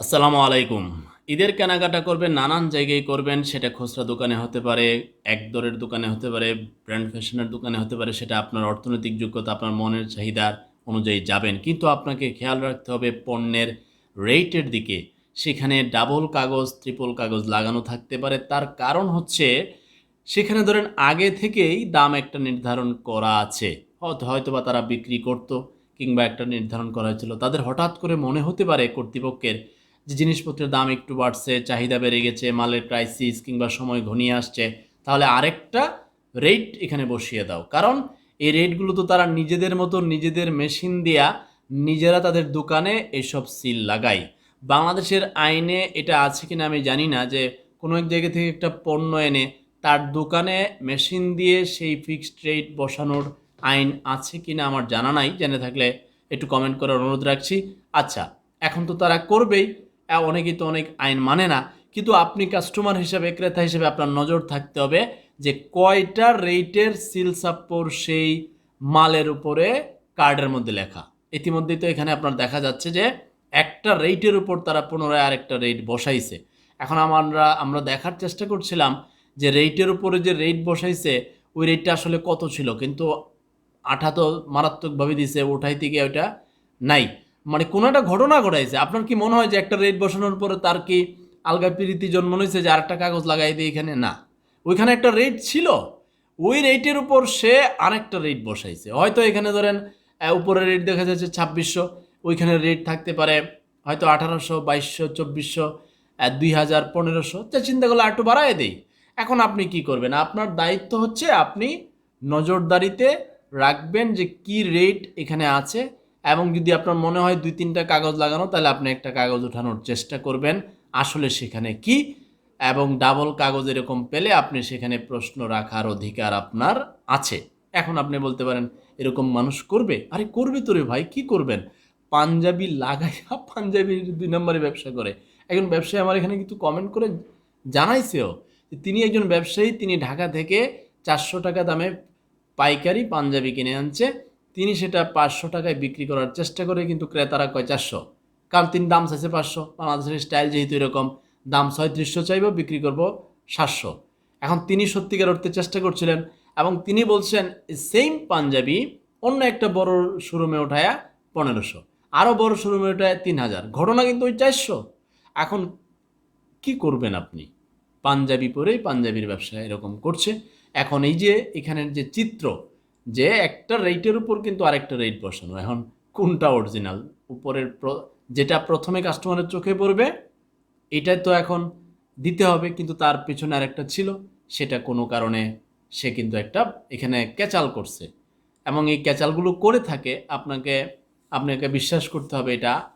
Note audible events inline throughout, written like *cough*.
আসসালামু আলাইকুম। ঈদের কেনাকাটা করবেন, নানান জায়গায় করবেন, সেটা খুচরা দোকানে হতে পারে, এক দরের দোকানে হতে পারে ব্র্যান্ড ফ্যাশনের দোকানে হতে পারে, সেটা আপনার অর্থনৈতিক যোগ্যতা, আপনার মনের চাহিদার অনুযায়ী যাবেন। কিন্তু আপনাকে খেয়াল রাখতে হবে পণ্যের রেটের দিকে। সেখানে ডাবল কাগজ ত্রিপল কাগজ লাগানো থাকতে পারে। তার কারণ হচ্ছে, সেখানে ধরেন আগে থেকেই দাম একটা নির্ধারণ করা আছে। হয়তো বা তারা বিক্রি করতো, কিংবা একটা নির্ধারণ করা হয়েছিল। তাদের হঠাৎ করে মনে হতে পারে কর্তৃপক্ষের যে জিনিসপত্রের দাম একটু বাড়ছে, চাহিদা বেড়ে গেছে, মালের ক্রাইসিস কিংবা সময় ঘনিয়ে আসছে, তাহলে আরেকটা রেট এখানে বসিয়ে দাও। কারণ এই রেটগুলো তো তারা নিজেদের মতো নিজেদের মেশিন দিয়া নিজেরা তাদের দোকানে এইসব সিল লাগায়। বাংলাদেশের আইনে এটা আছে কিনা আমি জানি না যে কোনো এক জায়গা থেকে একটা পণ্য এনে তার দোকানে মেশিন দিয়ে সেই ফিক্সড রেট বসানোর আইন আছে কিনা আমার জানা নাই, জেনে থাকলে একটু কমেন্ট করার অনুরোধ রাখছি। আচ্ছা এখন তো তারা করবেই অনেকেই তো অনেক আইন মানে না, কিন্তু আপনি কাস্টমার হিসেবে, ক্রেতা হিসেবে আপনার নজর থাকতে হবে যে কয়টা রেটের সিল সাপ্পোর সেই মালের উপরে কার্ডের মধ্যে লেখা। ইতিমধ্যেই তো এখানে আপনার দেখা যাচ্ছে যে একটা রেটের উপর তারা পুনরায় আরেকটা রেট বসাইছে। এখন আমরা আমরা দেখার চেষ্টা করছিলাম যে রেটের উপরে যে রেট বসাইছে, ওই রেটটা আসলে কত ছিল? কিন্তু আঠা তো মারাত্মকভাবে দিছে উঠাইতে গিয়ে ওইটা নাই। মানে কোনো একটা ঘটনা ঘটাইছে। আপনার কি মনে হয় যে একটা রেট বসানোর পরে তার কি আলগা প্রীতি জন্ম নিয়েছে যে আরেকটা কাগজ লাগাই দিয়ে এখানে? না। ওইখানে একটা রেট ছিল। ওই রেটের উপর সে আরেকটা রেট বসাইছে। হয়তো এখানে ধরেন উপরে রেট দেখা যাচ্ছে ছাব্বিশশো, ওইখানে রেট থাকতে পারে হয়তো আঠারোশো, বাইশশো, চব্বিশশো দুই হাজার পনেরোশো। তা চিন্তা করলে একটু বাড়ায় দেই। এখন আপনি কি করবেন? আপনার দায়িত্ব হচ্ছে আপনি নজরদারিতে রাখবেন যে কি রেট এখানে আছে। এবং যদি আপনার মনে হয় দুই, তিনটা কাগজ লাগানো, তাহলে আপনি একটা কাগজ ওঠানোর চেষ্টা করবেন। আসলে সেখানে কি? এবং ডাবল কাগজ এরকম পেলে আপনি সেখানে প্রশ্ন রাখার অধিকার আপনার আছে। এখন আপনি বলতে পারেন, এরকম মানুষ করবে? আরে, করবে তো রে ভাই, কি করবেন? পাঞ্জাবি লাগাইয়া *laughs* পাঞ্জাবি দুই নম্বরে ব্যবসা করে। একজন ব্যবসায়ী আমার এখানে কিন্তু কমেন্ট করে জানাইছেও তিনি একজন ব্যবসায়ী, তিনি ঢাকা থেকে চারশো টাকা দামে পাইকারি পাঞ্জাবি কিনে আনছে। তিনি সেটা পাঁচশো টাকায় বিক্রি করার চেষ্টা করে কিন্তু ক্রেতারা কয় চারশো। কারণ তিনি দাম চাইছে পাঁচশো। বাংলাদেশের স্টাইল যেহেতু এরকম, দাম ছয়ত্রিশশো চাইব, বিক্রি করব সাতশো। এখন তিনি সত্যিকার অর্থে চেষ্টা করছিলেন এবং তিনি বলছেন সেম পাঞ্জাবি অন্য একটা বড় শোরুমে ওঠায়া পনেরোশো। আরও বড় শোরুমে ওঠায় তিন হাজার ঘটনা কিন্তু ওই চারশো। এখন কি করবেন আপনি? পাঞ্জাবি পরেই পাঞ্জাবির ব্যবসা এরকম করছে। এখন এই যে এখানের যে চিত্র যে একটা রেটের উপর কিন্তু আরেকটা রেট বসানো। এখন কোনটা অরিজিনাল উপরের প্র- যেটা প্রথমে কাস্টমারের চোখে পড়বে এটা তো এখন দিতে হবে, কিন্তু তার পেছনে আরেকটা ছিল, সেটা কোনো কারণে সে কিন্তু একটা এখানে ক্যাচাল করছে। এবং এই ক্যাচালগুলো করে থাকে, আপনাকে আপনাকে বিশ্বাস করতে হবে, এটা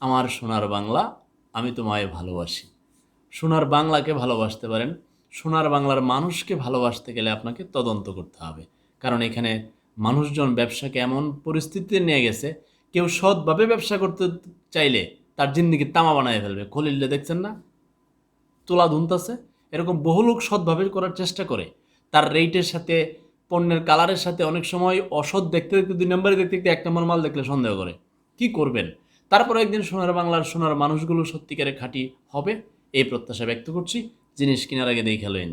আমার সোনার বাংলা, আমি তোমায় ভালোবাসি। সোনার বাংলাকে ভালোবাসতে পারেন, সোনার বাংলার মানুষকে ভালোবাসতে গেলে আপনাকে তদন্ত করতে হবে। কারণ এখানে মানুষজন ব্যবসাকে এমন পরিস্থিতিতে নিয়ে গেছে, কেউ সৎভাবে ব্যবসা করতে চাইলে তার জিন্দিগি তামা বানায় ফেলবে। খলিল্লে দেখছেন না? তোলা ধুনতাছে। এরকম বহু লোক সৎভাবে করার চেষ্টা করে। তার রেটের সাথে, পণ্যের কালারের সাথে অনেক সময় অসৎ দেখতে দেখতে, দুই নম্বরে দেখতে দেখতে এক নম্বর মাল দেখলে সন্দেহ করে। কি করবেন? তারপর একদিন সোনার বাংলার সোনার মানুষগুলো সত্যিকারে খাঁটি হবে, এই প্রত্যাশা ব্যক্ত করছি। জিনিস কেনার আগে দেখে খেলেন